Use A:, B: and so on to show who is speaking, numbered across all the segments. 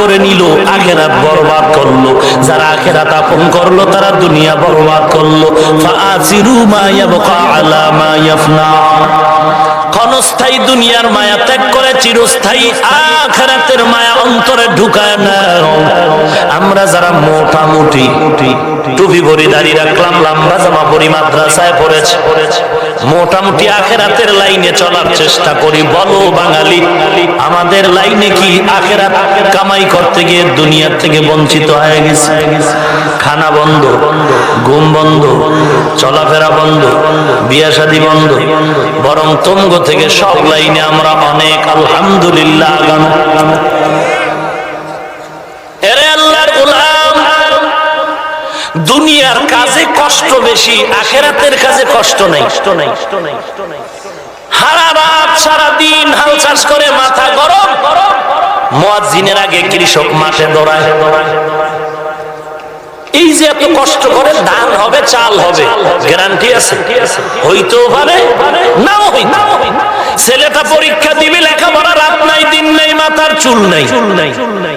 A: করে নিল, আখেরাত বরবাদ করল। যারা আখেরাত আপন করল, তারা দুনিয়া বরবাদ করল। ফাআসিরু মা ক্ষণস্থায়ী দুনিয়ার মায়া ত্যাগ করে চিরস্থায়ী আখেরাতের মায়া অন্তরে ঢুকায় না। আমরা যারা মোটামুটি টুপি ভরি দাঁড়িয়ে রাখলাম, লম্বা জামা পরি, মাদ্রাসায় পড়েছে। মোটামুটি আখেরাতের লাইনে চলার চেষ্টা করি। বলো বাঙালি, আমাদের লাইনে কি আখেরাত কামাই করতে গিয়ে দুনিয়ার থেকে বঞ্চিত হয়ে গেছে? খানা বন্ধ, ঘুম বন্ধ, চলাফেরা বন্ধ বিয়া শাদী বন্ধ। বরং তঙ্গ থেকে সব লাইনে আমরা অনেক আলহামদুলিল্লাহ আগানো কষ্ট বেশি, আখেরাতের কাজে কষ্ট নেই। সারা রাত সারা দিন হাল চাষ করে মাথা গরম। আগে কৃষক মাঠে দৌড়ায়। এই যে এত কষ্ট করে ধান হবে, চাল হবে গ্যারান্টি আছে। হইতেও পারে, নাও হই ছেলেটা পরীক্ষা দিবে, লেখাপড়া রাত নাই, দিন নাই, মাথার চুল নাই চুল নাই চুল নাই।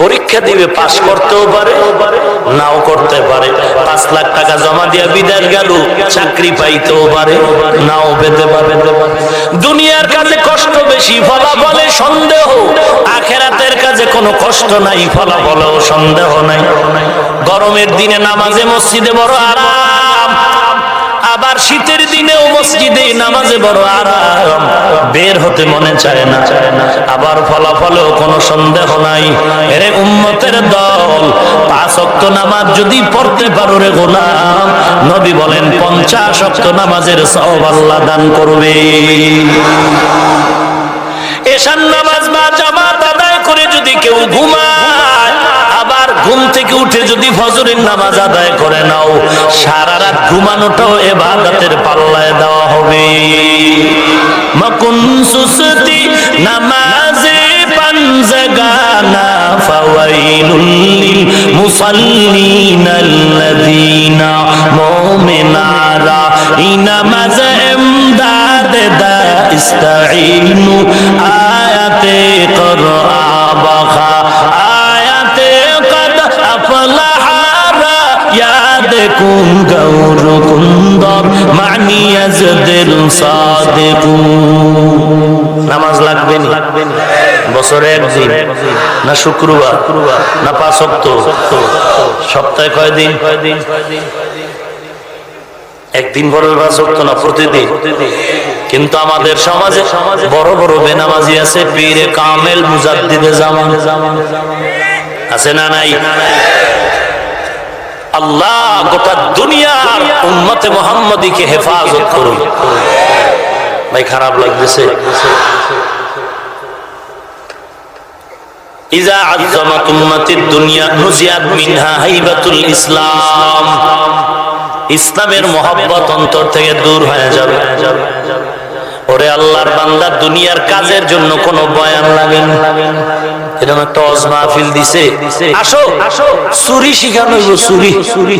A: পরীক্ষা দিবে, পাশ করতেও পারে, নাও করতে পারে। পাঁচ লাখ টাকা জমা দিয়ে বিদেশ গেল, চাকরি পাইতেও পারে, নাও পেতে পারে। দুনিয়ার কাজে কষ্ট বেশি, ফলাফলে সন্দেহ। আখেরাতের কাজে কোনো কষ্ট নাই, ফলাফলেও সন্দেহ নাই। গরমের দিনে নামাজে মসজিদে বড় আরাম। আবার শীতের দিনেও মসজিদে নামাজে বড় আরাম। বের হতে মনে চায় না। আবার ফলাফলেও কোনো সন্দেহ নাই। এরে উম্মতের দল, পাঁচ অক্ত নামাজ যদি পড়তে পারো রে গোলাম, নবী বলেন, পঞ্চাশ অক্ত নামাজের সব আল্লাহ দান করবে। এশান নামাজ বা জামাত আদায় করে যদি কেউ ঘুমায় ঘুম থেকে উঠে যদি ফজরের নামাজ আদায় করে নাও, সারা রাত ঘুমানোটাও এবাদতের পাল্লায় দেওয়া হবে। মকুন সুসতি নামাজে আয়াতে করআ গৌর কুন্দর নামাজ লাগবে নি? বছরে একদিন, না শুক্রবার, না সপ্তাহে একদিন না প্রতিদিন? কিন্তু আমাদের সমাজে বড় বড় বেনামাজি আছে, পীরে কামেল মুজাদ্দিদে জামান। আছে না নাই? আল্লাহ গোটা দুনিয়ার উম্মতে মোহাম্মদীকে হেফাজত করুন। ভাই, খারাপ লাগতেছে। ইসলামের মহব্বত অন্তর থেকে দূর হয়ে যাবে। ওরে আল্লাহর বান্দা, দুনিয়ার কাজের জন্য কোন বয়ান লাগে না এরকম একটা অজ মাহফিল দিছে। আসো আসো। চুরি শিখানো হইব, চুরি। চুরি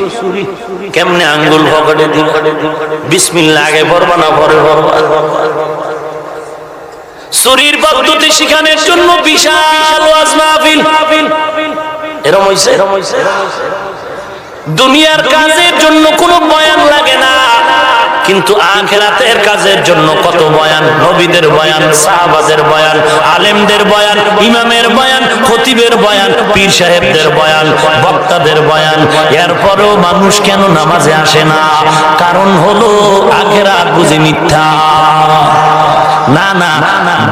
A: কেমনে আঙ্গুল বিসমিল্লাহ, আগে না চুরির পদ্ধতি শিখানোর জন্য বিশাল এরম এরম দুনিয়ার কাজের জন্য কোনো বয়ান লাগে না। কিন্তু আখেরাতের কাজের জন্য কত বয়ান? নবীদের বয়ান, সাহাবাদের বয়ান, আলেমদের বয়ান, ইমামের বয়ান, খতিবের বয়ান, পীর সাহেবদের বয়ান, বক্তাদের বয়ান। এরপরেও মানুষ কেন নামাজে আসে না? কারণ হলো আখেরাত বুঝি মিথ্যা। না না,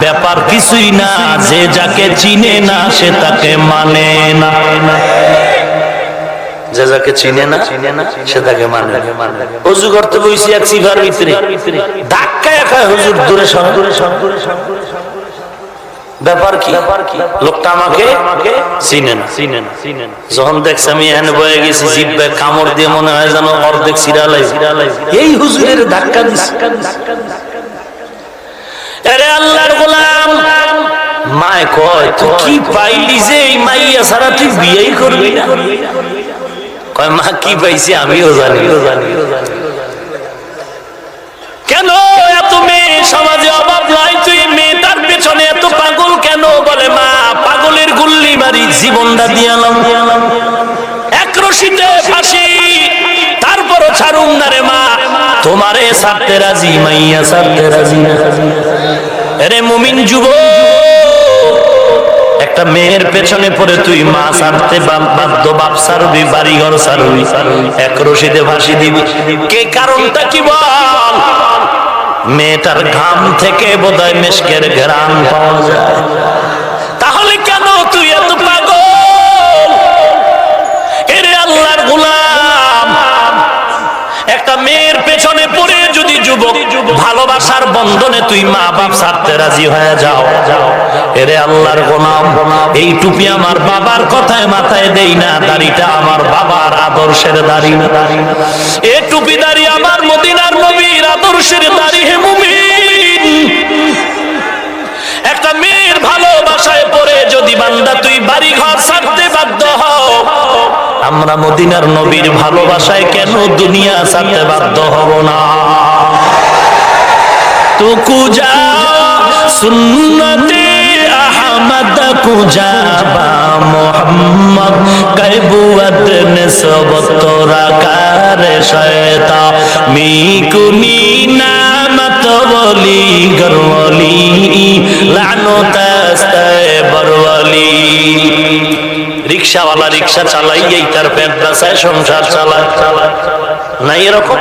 A: ব্যাপার কিছুই না। যে যাকে চিনে না, সে তাকে মানে না। যে যাকে চিনে না চিনে না সে তাকে মানে। অজু করতে বইছি এক সিভার ভিতরে। ধাক্কা একা হুজুর দূরে সর। দূরে সর দূরে ব্যাপার কি? লোকটা আমাকে চিনে না। চিনে না চিনে না যখন দেখছে আমি এখানে বয়ে গেছি কামড় দিয়ে মনে হয় যেন অর্ধেক সিরালাই এই হুজুরের ধাক্কা আরে আল্লাহর গোলাম, মায় কয়, তুই কি পাইলি যে এই মাইয়া সারা তুই বিয়েই করবি না? মা কি পাইছি আমিও জানি। কেন এত মেয়ে? সমাজে অভাব নাই, তুই মেয়েটার পেছনে এত পাগল কেন? বলে, মা, পাগলের গুল্লি জীবনটা দিয়ালাম এক তারপরও ছাড়ুন না মা। তোমারে ছাড়তে রাজি, মাইয়া ছাড়তে রাজি না। মুমিন যুব একটা মেয়ের পেছনে পড়ে তুই মা সারতে বাধ্য বাপ সারবি বাড়ি ঘর সারবি এক রশিদে ভাসি দিবি। কে কারণটা কি বল? মেয়েটার ঘাম থেকে বোধহয় মেশকের ঘ্রাম পাওয়া যায়। পেছনে পড়ে যদি যুবক ভালোবাসার বন্ধনে তুই মা বাপ ছাড়তে রাজি হয়ে যাও। এরে আল্লাহর গোলাম, এই টুপি আমার বাবার কথায় মাথায় দেই না, দাড়িটা আমার বাবার আদর্শের দাড়ি। এ টুপি দাড়ি আমার মদিনার নবীর আদর্শের দাড়ি হে মুমিন। একটা মেয়ের ভালোবাসায় পড়ে যদি বান্দা তুই বাড়ি ঘর ছাড়তে বাধ্য হও আমরা মদিনার নবীর ভালোবাসায় কেন দুনিয়া ছাড়তে বাধ্য হব না? তো কুজা সুন্নতে আহমদ কুজাবা মোহাম্মদ কৈবুয়ত নিসবত তোরা কারে শয়তা মিকুনি নামত বলি গরওয়ালি লানত রিক্সাওয়ালা রিক্সা চালাইয়াই তার পেট বাসায় সংসার চালায়। নাই এরকম?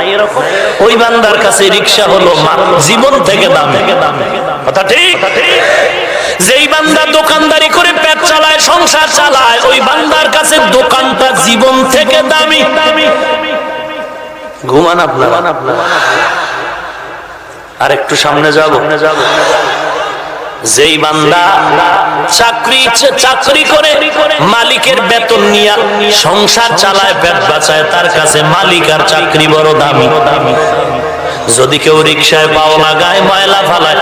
A: ওই বান্দার কাছে রিক্সা হলো জীবন থেকে দামে। কথা ঠিক? যেই বান্দা দোকানদারি করে পেট চালায়, সংসার চালায়, ওই বান্দার কাছে দোকানটা জীবন থেকে দামি। ঘুমান আপনার। আর একটু সামনে যাব। যেই বান্দা চাকরি চাকরি করে, মালিকের বেতন নিয়ে সংসার চালায়, পেট বাঁচায়, তার কাছে মালিক আর চাকরি বড় দামি। যদি কেউ রিক্সায় পাও লাগায় ময়লা ফালায়।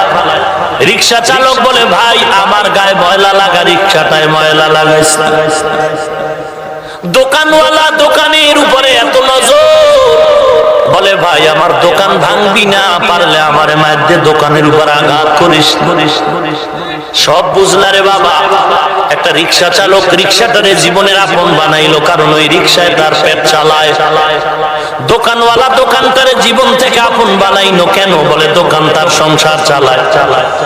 A: রিক্সা চালক বলে, ভাই, আমার গায়ে ময়লা লাগা রিক্সাটায় ময়লা লাগাইছে দোকানওয়ালা দোকানের উপরে এত বলে, ভাই, আমার দোকান ভাঙবি না, পারলে আমার মাধ্যমে দোকানের উপর আঘাত করিস। সব বুঝলা রে বাবা। একটা রিক্সা চালক রিক্সাটারে জীবনের আপন বানাইলো, কারণ ওই রিক্সায় তার পেট চালায়। দোকানওয়ালা দোকানটারে জীবন থেকে আপন বানাইলো কেন? বলে, দোকান তার সংসার চালায় চালায়।